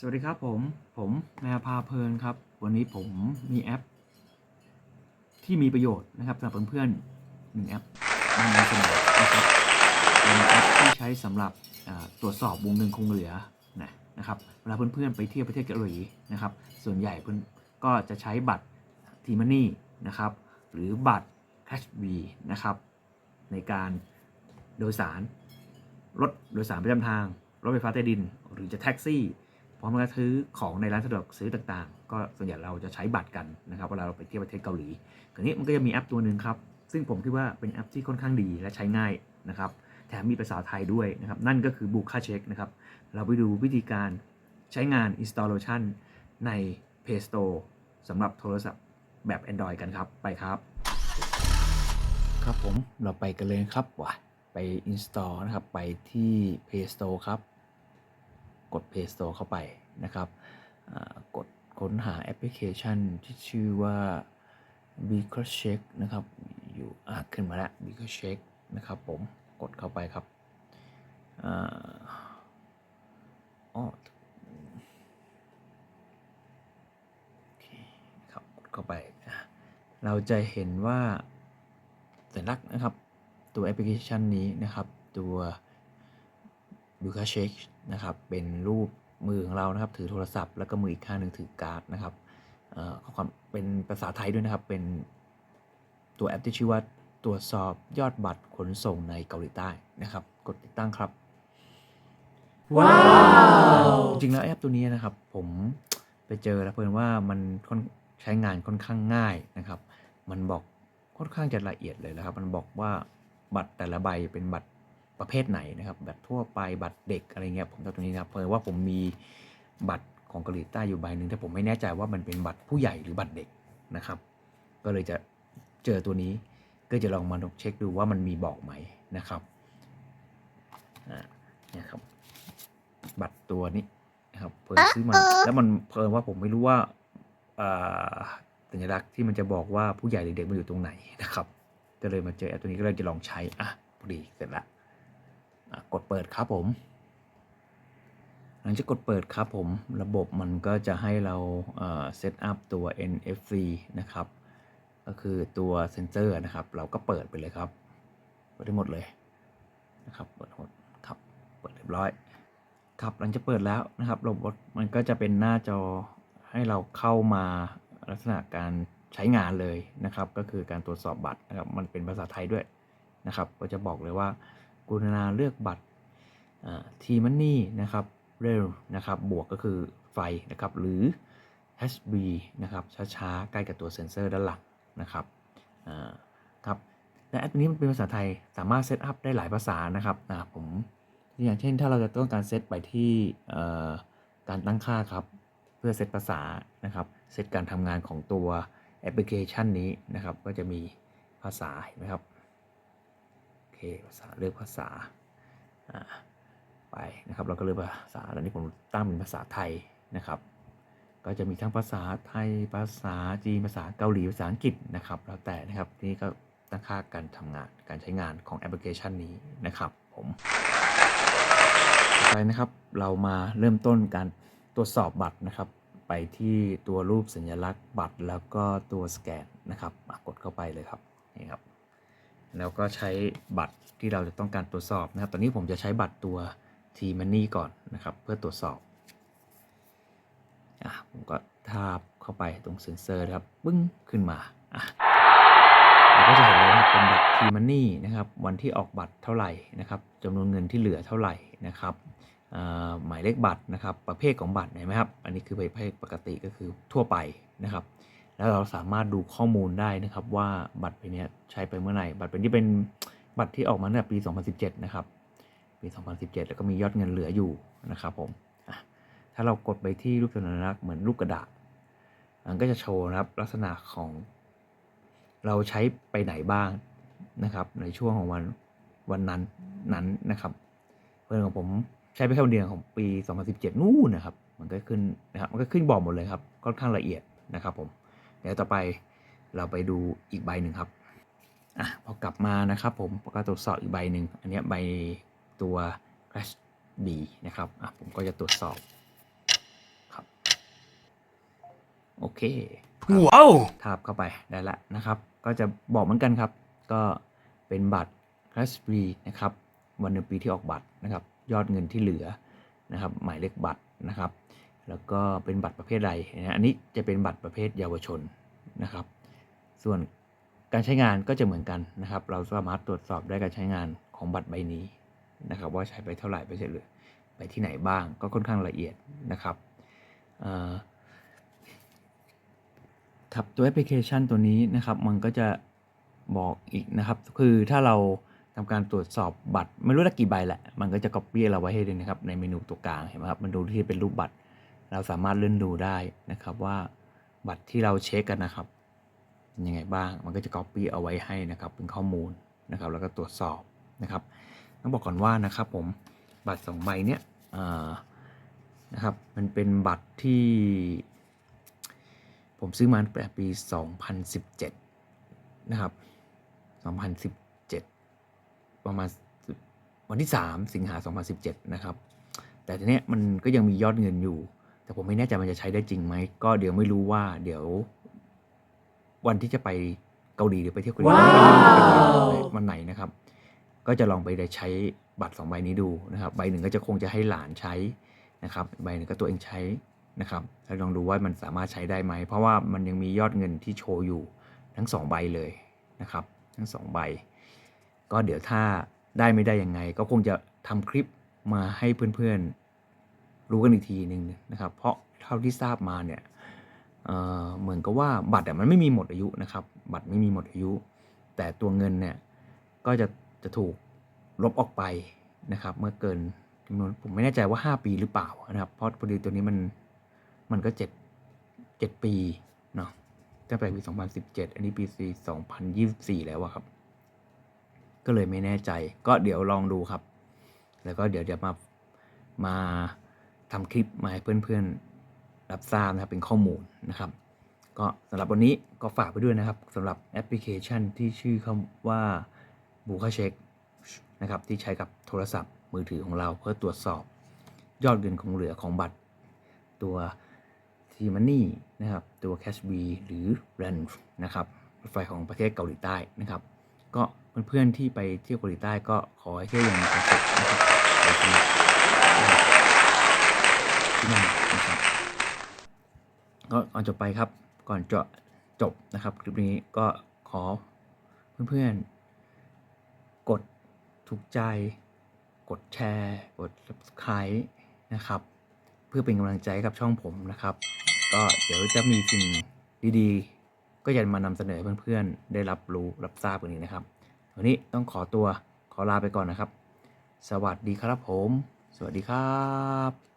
สวัสดีครับผมผมแมวพาเพลินครับ วันนี้ผมมีแอป ที่มีประโยชน์นะครับสำหรับเพื่อนๆหนึ่งแอปมานำเสนอนะครับเป็นแอปที่ใช้สำหรับตรวจสอบวงเงินคงเหลือนะนะครับเวลาเพื่อนๆไปเที่ยวประเทศเกาหลีนะครับ ส่วนใหญ่เพื่อนก็จะใช้บัตรทีมันนี่นะครับ หรือบัตร Cash B นะครับ ในการโดยสารรถโดยสารประจำทาง รถไฟฟ้าใต้ดิน หรือจะแท็กซี่ พร้อมกับซื้อของในร้านสะดวกซื้อต่างๆ ก็ส่วนใหญ่เราจะใช้บัตรกันนะครับเวลาเราไปเที่ยวประเทศเกาหลีคราวนี้มันก็จะมีแอปตัวหนึ่งครับ ซึ่งผมคิดว่าเป็นแอปที่ค่อนข้างดีและใช้ง่ายนะครับแถมมีภาษาไทยด้วยนะครับนั่นก็คือบุคค่าเช็คนะครับเราไปดูวิธีการใช้งาน installation ใน Play Store สำหรับโทรศัพท์แบบ Android กันครับไปครับ ครับผมเราไปกันเลยครับว่ะไป install นะครับไปที่ Play Store ครับ กด Play Store เข้าไปนะครับกดค้นหาแอปพลิเคชันที่ชื่อว่า b i c o Check นะครับ อยู่อ่าขึ้นมาแล้ว b i c o Check นะครับผมกดเข้าไปครับอ๋อโอเคครับกดเข้าไป เราจะเห็นว่าสัญลักษณ์นะครับ ตัวแอปพลิเคชันนี้นะครับ ตัวบูคาเช็ค นะครับ เป็นรูปมือของเรานะครับ ถือโทรศัพท์แล้วก็มืออีกข้างหนึ่งถือการ์ดนะครับเอ่อข้อความเป็นภาษาไทยด้วยนะครับ เป็นตัวแอปที่ชื่อว่าตรวจสอบยอดบัตรขนส่งในเกาหลีใต้นะครับ กดติดตั้งครับ ว้าว จริงๆแล้วแอปตัวนี้นะครับ ผมไปเจอแล้วเพิ่นว่ามันค่อนใช้งานค่อนข้างง่ายนะครับ มันบอกค่อนข้างจะละเอียดเลยนะครับ มันบอกว่าบัตรแต่ละใบเป็นบัตร ประเภทไหนนะครับบัตรทั่วไปบัตรเด็กอะไรเงี้ยผมทำตรงนี้นะครับเพราะว่าผมมีบัตรของเกาหลีใต้อยู่ใบหนึ่งแต่ผมไม่แน่ใจว่ามันเป็นบัตรผู้ใหญ่หรือบัตรเด็กนะครับ ก็เลยจะเจอตัวนี้ก็จะลองมาเช็คดูว่ามันมีบอกไหมนะครับอ่าเนี่ยครับ บัตรตัวนี้นะครับเพิ่นซื้อมาแล้วมันเพลินว่าผมไม่รู้ว่าอ่าสัญลักษณ์ที่มันจะบอกว่าผู้ใหญ่หรือเด็กมันอยู่ตรงไหนนะครับ ก็เลยมาเจอแอปตัวนี้ก็เลยจะลองใช้อะพอดีเสร็จละอะ กดเปิดครับผม หลังจากกดเปิดครับผม ระบบมันก็จะให้เราเซตอัพตัว NFC นะครับ ก็คือตัวเซนเซอร์นะครับ เราก็เปิดไปเลยครับเปิดได้หมดเลยนะครับ เปิดหมดครับ เปิดเรียบร้อย ครับ หลังจากเปิดแล้วนะครับระบบมันก็จะเป็นหน้าจอให้เราเข้ามาลักษณะการใช้งานเลยนะครับ ก็คือการตรวจสอบบัตรนะครับ มันเป็นภาษาไทยด้วยนะครับ ก็จะบอกเลยว่า กรุณาเลือกบัตรทีมันนี่นะครับเร็วนะครับบวกก็คือไฟนะครับหรือ HB นะครับช้าๆ ใกล้กับตัวเซ็นเซอร์ด้านหลังนะครับครับและแอปนี้มันเป็นภาษาไทยสามารถเซตอัพได้หลายภาษานะครับผมอย่างเช่นถ้าเราจะต้องการเซตไปที่การตั้งค่าครับ เพื่อเซตภาษานะครับเซตการทำงานของตัวแอปพลิเคชันนี้นะครับ ก็จะมีภาษาเห็นไหมครับ เคภาษาเลือกภาษาไปนะครับเราก็เลือกภาษาตอนนี้ผมตั้งเป็นภาษาไทยนะครับ ก็จะมีทั้งภาษาไทยภาษาจีนภาษาเกาหลีภาษาอังกฤษนะครับแล้วแต่นะครับนี่ก็ตั้งค่าการทำงานการใช้งานของแอปพลิเคชันนี้นะครับผมไปนะครับเรามาเริ่มต้นการตรวจสอบบัตรนะครับ ไปที่ตัวรูปสัญลักษณ์บัตรแล้วก็ตัวสแกนนะครับกดเข้าไปเลยครับนี่ครับ แล้วก็ใช้บัตรที่เราจะต้องการตรวจสอบนะครับ ตอนนี้ผมจะใช้บัตรตัว T Money ก่อนนะครับ เพื่อตรวจสอบอะผมก็ทาบเข้าไปตรงเซ็นเซอร์ครับปึ้งขึ้นมาอะเราก็จะเห็นเลยครับเป็นบัตรทีมันนี่นะครับ วันที่ออกบัตรเท่าไหร่นะครับจำนวนเงินที่เหลือเท่าไหร่นะครับหมายเลขบัตรนะครับ ประเภทของบัตรเห็นไหมครับ อันนี้คือประเภทปกติก็คือทั่วไปนะครับ แล้วเราสามารถดูข้อมูลได้นะครับว่าบัตรใบเนี้ยใช้ไปเมื่อไหร่ บัตรเป็นที่เป็นบัตรที่ออกมาตั้งแต่ปี 2017 นะครับ ปี 2017 แล้วก็มียอดเงินเหลืออยู่นะครับผมถ้าเรากดไปที่รูปสัญลักษณ์เหมือนรูปกระดาษมันก็จะโชว์นะครับลักษณะของ เราใช้ไปไหนบ้างนะครับ ในช่วงของวันวันนั้นนั้นนะครับ เพื่อนของผมใช้ไปแค่วันเดือนของปี 2017 นู่นนะครับ มันก็ขึ้นนะครับมันก็ขึ้นบอกหมดเลยครับค่อนข้างละเอียดนะครับผม เดี๋ยวต่อไปเราไปดูอีกใบหนึ่งครับอะพอกลับมานะครับผมก็ตรวจสอบอีกใบหนึ่งอันเนี้ยใบตัว Crash B นะครับอะผมก็จะตรวจสอบโอเคว้าวทาบเข้าไปได้ละนะครับ ก็จะบอกเหมือนกันครับ ก็เป็นบัตรคลาสปีนะครับวันเดือนปีที่ออกบัตรนะครับ ยอดเงินที่เหลือนะครับ หมายเลขบัตรนะครับ แล้วก็เป็นบัตรประเภทใดนะอันนี้จะเป็นบัตรประเภทเยาวชนนะครับ ส่วนการใช้งานก็จะเหมือนกันนะครับ เราสามารถตรวจสอบได้การใช้งานของบัตรใบนี้นะครับ ว่าใช้ไปเท่าไหร่ไปเฉลี่ยไปที่ไหนบ้างก็ค่อนข้างละเอียดนะครับครับตัวแอปพลิเคชันตัวนี้นะครับ มันก็จะบอกอีกนะครับ คือถ้าเราทำการตรวจสอบบัตรไม่รู้ละกี่ใบแหละ มันก็จะ copy เราไว้ให้เลยนะครับ ในเมนูตัวกลางเห็นไหมครับ มันดูที่เป็นรูปบัตร เราสามารถเลื่อนดูได้นะครับว่าบัตรที่เราเช็คกันนะครับเป็นยังไงบ้างมันก็จะ copy เอาไว้ให้นะครับเป็นข้อมูลนะครับแล้วก็ตรวจสอบนะครับต้องบอกก่อนว่านะครับผมบัตรสองใบเนี้ยนะครับมันเป็นบัตรที่ ผมซื้อมาตั้งแต่ปี 2017 นะครับ 2017 ประมาณวันที่ 3 สิงหา 2017 นะครับ แต่ทีเนี้ยมันก็ยังมียอดเงินอยู่ แต่ผมไม่แน่ใจมันจะใช้ได้จริงไหม ก็เดี๋ยวไม่รู้ว่า เดี๋ยว วันที่จะไปเกาหลีหรือไปเที่ยวเกาหลีว้าวไม่รู้เป็นวันไหนนะครับ ก็จะลองไปได้ใช้บัตรสองใบนี้ดูนะครับ ใบหนึ่งก็จะคงจะให้หลานใช้นะครับ ใบหนึ่งก็ตัวเองใช้นะครับแล้วลองดูว่ามันสามารถใช้ได้ไหม เพราะว่ามันยังมียอดเงินที่โชว์อยู่ทั้งสองใบเลยนะครับ ทั้งสองใบ ก็เดี๋ยวถ้าได้ไม่ได้ยังไง ก็คงจะทำคลิปมาให้เพื่อนๆ รู้กันอีกทีหนึ่งนะครับ เพราะเท่าที่ทราบมาเนี่ยเเหมือนกับว่าบัตรมันไม่มีหมดอายุนะครับ บัตรไม่มีหมดอายุ แต่ตัวเงินเนี่ยก็จะจะถูกลบออกไปนะครับ เมื่อเกินจำนวนผมไม่แน่ใจว่า 5 ปีหรือเปล่านะครับ เพราะพอดีตัวนี้มันมันก็เจ็ดเจ็ดปีเนาะตั้งแต่ปี2017 อันนี้ปี 2024 แล้วอะครับ ก็เลยไม่แน่ใจ ก็เดี๋ยวลองดูครับ แล้วก็เดี๋ยวจะมามา ทำคลิปมาให้เพื่อนๆ รับทราบนะครับเป็นข้อมูลนะครับ ก็สำหรับวันนี้ก็ฝากไปด้วยนะครับสำหรับแอปพลิเคชันที่ชื่อคำว่าบูคาเช็คนะครับที่ใช้กับโทรศัพท์มือถือของเราเพื่อตรวจสอบยอดเงินคงเหลือของบัตร ตัวทีมันนี่นะครับ ตัว Cash B หรือ RAN นะครับรถไฟของประเทศเกาหลีใต้นะครับ ก็เพื่อนๆที่ไปเที่ยวเกาหลีใต้ก็ขอให้เที่ยวอย่างมีความสุขนะครับไปสนุกนะครับ ก็ก่อนจบไปครับ ก่อนจะจบนะครับคลิปนี้ก็ขอเพื่อนๆ กดถูกใจ กดแชร์ กด subscribe นะครับ เพื่อเป็นกำลังใจกับช่องผมนะครับ ก็เดี๋ยวจะมีสิ่งดีๆ ก็จะมานำเสนอเพื่อนๆ ได้รับรู้รับทราบกันนี้นะครับ วันนี้ต้องขอตัวขอลาไปก่อนนะครับ สวัสดีครับผม สวัสดีครับ